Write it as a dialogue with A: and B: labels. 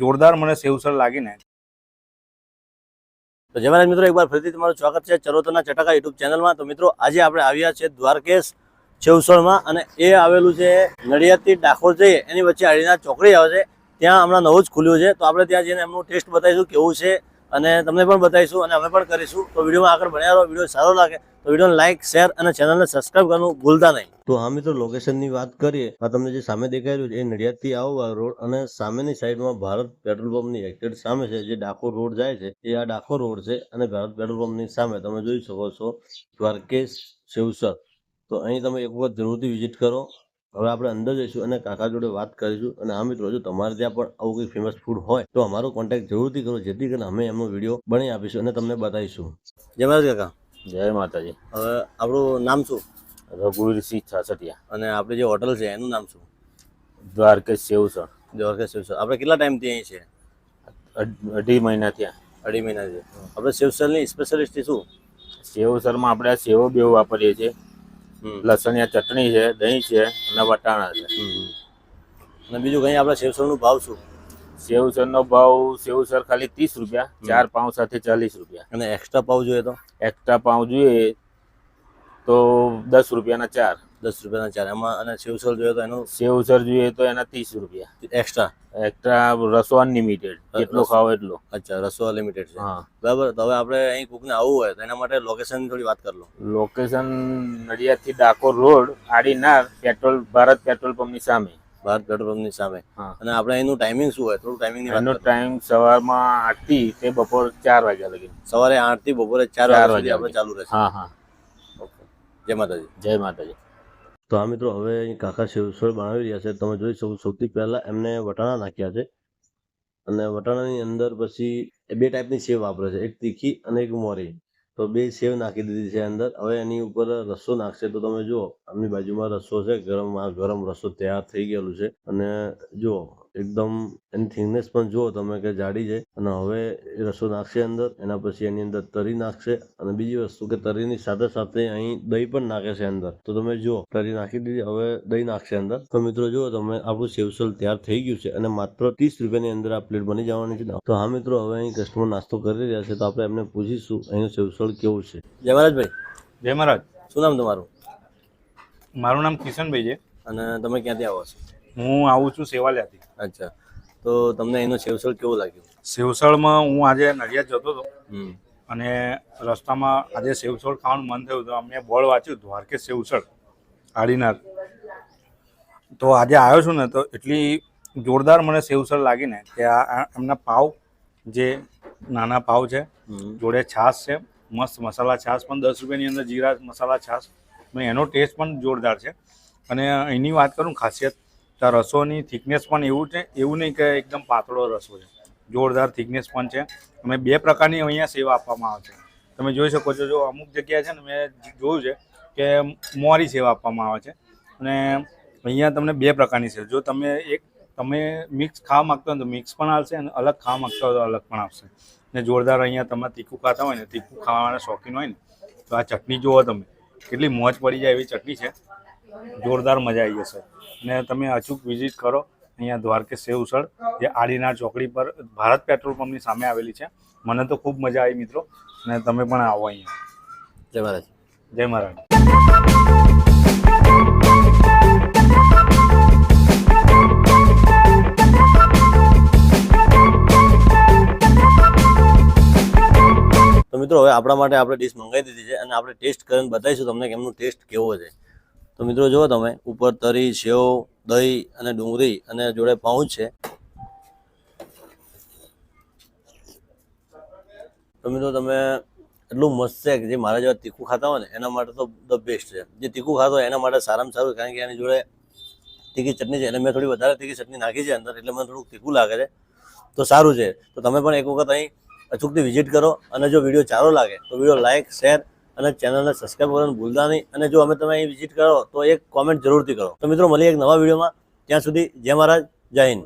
A: જોરદાર મને સેવસર લાગીને.
B: તો જય મિત્રો, એકવાર ફરીથી તમારું સ્વાગત છે ચરોતરના ચટાકા યુટ્યુબ ચેનલમાં. તો મિત્રો, આજે આપણે આવ્યા છે દ્વારકેશ છેવસળમાં અને એ આવેલું છે નડિયાદથી ડાકોર જઈએ. એની વચ્ચે અડીના ચોકડી આવે છે. ત્યાં હમણાં નવું જ ખુલ્યું છે. તો આપણે ત્યાં જઈને એમનું ટેસ્ટ બતાવીશું કેવું છે અને તમને પણ બતાવીશું અને અમે પણ કરીશું. તો વિડીયોમાં આગળ ભણ્યા રહો. વીડિયો સારો લાગે તો વિડીયોને લાઇક શેર અને ચેનલને સબસ્ક્રાઇબ કરવાનું ભૂલતા નહીં. તો હા મિત્રો લોકેશનની વાત કરીએ, આ તમને જે સામે દેખાઈ રહ્યું છે, એ નડિયાદથી આવો રોડ અને સામેની સાઈડમાં ભારત પેટ્રોલ પંપની એક્ટેડ સામે છે, જે ડાકોર રોડ જાય છે, એ આ ડાકોર રોડ છે અને ભારત પેટ્રોલ પંપની સામે. તમે જોઈ શકો છો દ્વારકેશ શિવસર. તો અહીં તમે એક વખત જરૂરથી વિઝિટ કરો. હવે આપણે અંદર જઈશું અને કાકા જોડે વાત કરીશું અને આ મિત્રો જો તમારે ત્યાં પણ આવું કંઈ ફેમસ ફૂડ હોય તો અમારો કોન્ટેક્ટ જરૂરથી કરો જેથી કરીને અમે એમનો વીડિયો બનાવી આપીશું અને તમને બતાવીશું. જય મહારાજ કાકા.
C: જય માતાજી.
B: હવે આપણું નામ શું?
C: રઘુવીરસિંહ છાસઠિયા.
B: અને આપણે જે હોટલ છે એનું નામ શું?
C: દ્વારકેશ સેવસણ.
B: દ્વારકા શિવસર આપણે કેટલા ટાઈમથી અહીં છે?
C: અઢ- અઢી મહિના થયા.
B: અઢી મહિનાથી આપણે શિવસરની સ્પેશિયાલિસ્ટ શું?
C: સેવસરમાં આપણે આ સેવો બેવ વાપરીએ છીએ. લસણિયા ચટણી છે દહીં છે અને વટાણા છે.
B: અને બીજું કંઈ આપણે શિવસરનું ભાવ શું?
C: સેવસરનો ભાવ સેવસર ખાલી ત્રીસ રૂપિયા ચાર પાઉં સાથે ચાલીસ રૂપિયા.
B: અને એક્સ્ટ્રા પાઉં જોઈએ તો?
C: એક્સ્ટ્રા પાઉં જોઈએ તો દસ રૂપિયાના ચાર.
B: દસ રૂપિયાના ચાર. એમાં અને શિવસર જોઈએ તો એનું
C: સેવસર જોઈએ તો એના ત્રીસ રૂપિયા.
B: એક્સ્ટ્રા
C: એક્સ્ટ્રા રસો અનલિમિટેડ
B: એટલો
C: ખાવ એટલો.
B: અચ્છા રસોવા લિમિટેડ છે.
C: હા.
B: બરાબર. તો હવે આપણે અહીં કોકને આવવું હોય તો એના માટે લોકેશન થોડી વાત કરી લો.
C: લોકેશન નડિયાદથી ડાકોર રોડ આડીનાર પેટ્રોલ ભારત પેટ્રોલ પંપની સામે.
B: ભારત પેટ્રોલ પંપની સામે. અને આપણે એનું ટાઈમિંગ શું હોય? થોડું ટાઈમિંગ
C: એનો ટાઈમ સવારમાં આઠથી તે બપોર ચાર વાગ્યા લગી
B: સવારે આઠથી બપોરે ચાર વાગ્યા સુધી આપણે ચાલુ રહેશે.
C: હા હા.
B: ઓકે. જય માતાજી.
C: જય માતાજી.
B: તો આ મિત્રો હવે કાકા સેવસળ બનાવી રહ્યા છે. તમે જોઈ શકો સૌથી પહેલા એમને વટાણા નાખ્યા છે. અને વટાણાની અંદર પછી બે ટાઈપની સેવ વાપરે છે. એક તીખી અને એક મોરી. તો બે સેવ નાખી દીધી છે અંદર. હવે એની ઉપર રસો નાખશે. તો તમે જુઓ, આમની બાજુમાં રસો છે. ગરમ ગરમ રસો તૈયાર થઈ ગયેલું છે. અને જુઓ એકદમ એની થિકનેસ પણ જુઓ તમે કે જાડી છે અને હવે એ રસો નાખશે અંદર એના પછી એની અંદર તરી નાખશે અને બીજી વસ્તુ કે તરીની સાથે સાથે અહીં દહીં પણ નાખે છે અંદર. તો તમે જુઓ તરી નાખી દીધી હવે દહીં નાખશે અંદર. તો મિત્રો જુઓ તમે આપણું સેવસલ તૈયાર થઈ ગયું છે અને માત્ર ત્રીસ રૂપિયાની અંદર આ પ્લેટ બની જવાની છે. તો હા મિત્રો હવે અહીં કસ્ટમર નાસ્તો કરી રહ્યા છે તો આપણે એમને પૂછીશું અહીંનું સેવસળ કેવું છે. જય મહારાજભાઈ.
A: જય મહારાજ.
B: શું નામ તમારું?
A: મારું નામ કિશનભાઈ છે.
B: અને તમે ક્યાંથી આવો છો?
A: હું આવું છું સેવાલિયાથી.
B: અચ્છા. તો તમને એનું સેવસળ કેવું લાગ્યું?
A: સેવસળમાં હું આજે નડિયાદ જતો હતો. અને રસ્તામાં આજે સેવસળ ખાવાનું મન થયું તો અમે બોર્ડ વાંચ્યું દ્વારકે સેવસળ આડીનાર તો આજે આવ્યો છું ને તો એટલી જોરદાર મને સેવસળ લાગીને કે આ એમના પાવ જે નાના પાવ છે જોડે છાશ છે મસ્ત મસાલા છાશ પણ દસ રૂપિયાની અંદર જીરા મસાલા છાશ. એનો ટેસ્ટ પણ જોરદાર છે. અને અહીંની વાત કરું ખાસિયત તો રસોની થિકનેસ પણ એવું છે, એવું નહીં કે એકદમ પાતળો રસો છે. જોરદાર થિકનેસ પણ છે. અમે બે પ્રકારની અહીંયા સેવા આપવામાં આવે છે. તમે જોઈ શકો છો, જો અમુક જગ્યાએ છે ને મેં જોયું છે કે મોરી સેવા આપવામાં આવે છે. અને અહીંયા તમને બે પ્રકારની સેવા, જો તમે એક, તમે મિક્સ ખાવા માગતા હોય તો મિક્સ પણ આવશે અને અલગ ખાવા માગતા હોય તો અલગ પણ આવશે. ને જોરદાર અહીંયા તમે તીખું ખાતા હોય ને, તીખું ખાવાના શોખીન હોય ને, તો આ ચટણી જુઓ તમે. કેટલી મોજ પડી જાય એવી ચટણી છે. જોરદાર મજા આવી જશે. અને તમે અચૂક વિઝિટ કરો અહીંયા દ્વારકેશ સેવ ઉસળ જે આડીના ચોકડી પર ભારત પેટ્રોલ પંપની સામે આવેલી છે. મને તો ખૂબ મજા આવી મિત્રો. અને તમે પણ આવો અહીંયા.
B: જય મહારાજ.
A: જય મહારાજ.
B: તો મિત્રો હવે આપણા માટે આપણે ડીશ મંગાવી દીધી છે અને આપણે ટેસ્ટ કરીને બતાવીશું તમને કે એમનું ટેસ્ટ કેવો છે. તો મિત્રો જુઓ તમે, ઉપર તરી, સેવ, દહીં અને ડુંગળી અને જોડે પાઉં છે. તો મિત્રો તમે એટલું મસ્ત છે કે જે મારા જેવા તીખું ખાતા હોય ને, એના માટે તો ધ બેસ્ટ છે. જે તીખું ખાતો હોય એના માટે સારામાં સારું, કારણ કે એની જોડે તીખી ચટણી છે, એટલે મેં થોડી વધારે તીખી ચટણી નાખી છે અંદર, એટલે મને થોડુંક તીખું લાગે છે. તો સારું છે. તો તમે પણ એક વખત અહીં અચૂકથી વિઝિટ કરો અને જો વીડિયો સારો લાગે, તો વીડિયો લાઇક શેર અને ચેનલને સબસ્ક્રાઈબ કરવાનું ભૂલતા નહીં. અને જો અમે તમે અહીં વિઝિટ કરો, તો એક કોમેન્ટ જરૂરથી કરો. તો મિત્રો, મળીએ એક નવા વિડીયોમાં. ત્યાં સુધી જય મહારાજ, જય હિન્દ.